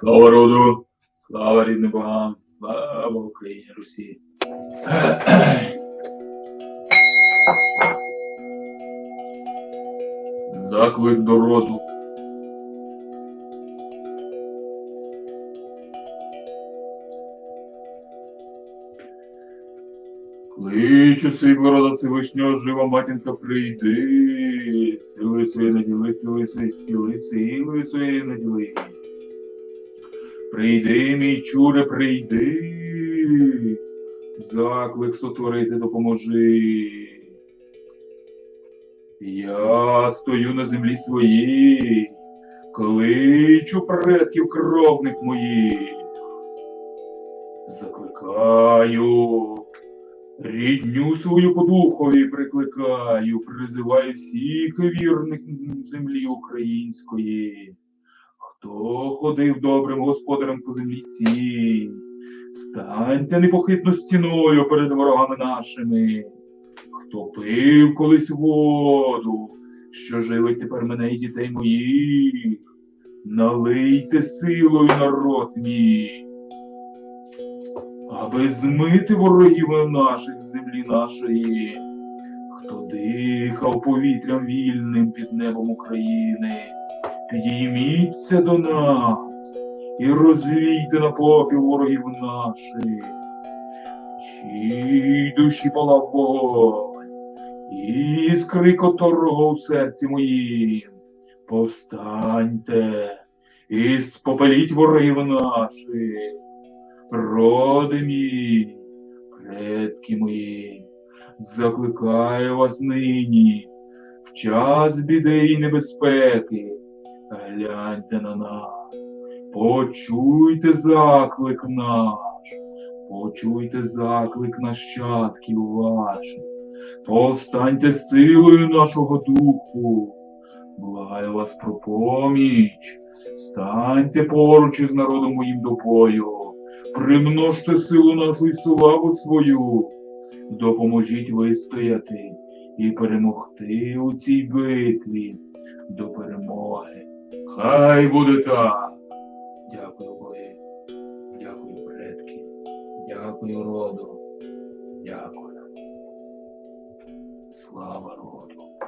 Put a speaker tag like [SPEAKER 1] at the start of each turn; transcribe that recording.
[SPEAKER 1] Слава роду, слава рідним богам, слава Україні Русі. Заклик до роду. Кличу світло рода Всевишнього, жива матінка, прийди, силою своєю наділи, силою своєю стіли, силою своєю наділи. Прийди, мій чуре, прийди, заклик сотворити допоможи. Я стою на землі своїй, кличу предків кровних моїх. Закликаю, рідню свою по духові прикликаю, призиваю всіх вірних землі української. Хто ходив добрим господарем по землі цій, станьте непохитно стіною перед ворогами нашими. Хто пив колись воду, що живить тепер мене і дітей моїх, налийте силою народ мій, аби змити ворогів наших землі нашої, хто дихав повітрям вільним під небом України, підійміться до нас і розвійте на попіл ворогів наших. Чий душі палав вогонь, іскри котрого у серці моїм. Повстаньте і спопеліть ворогів наших, роди мій, предки мої, закликаю вас нині, в час біди і небезпеки, гляньте на нас, почуйте заклик наш. Почуйте заклик нащадків ваших, повстаньте силою нашого духу, благаю вас про поміч, станьте поруч із народом моїм до бою, примножте силу нашу і славу свою, допоможіть вистояти і перемогти у цій битві до перемоги. Хай буде так. Дякую, ви. Дякую, предки. Дякую роду. Дякую. Слава роду.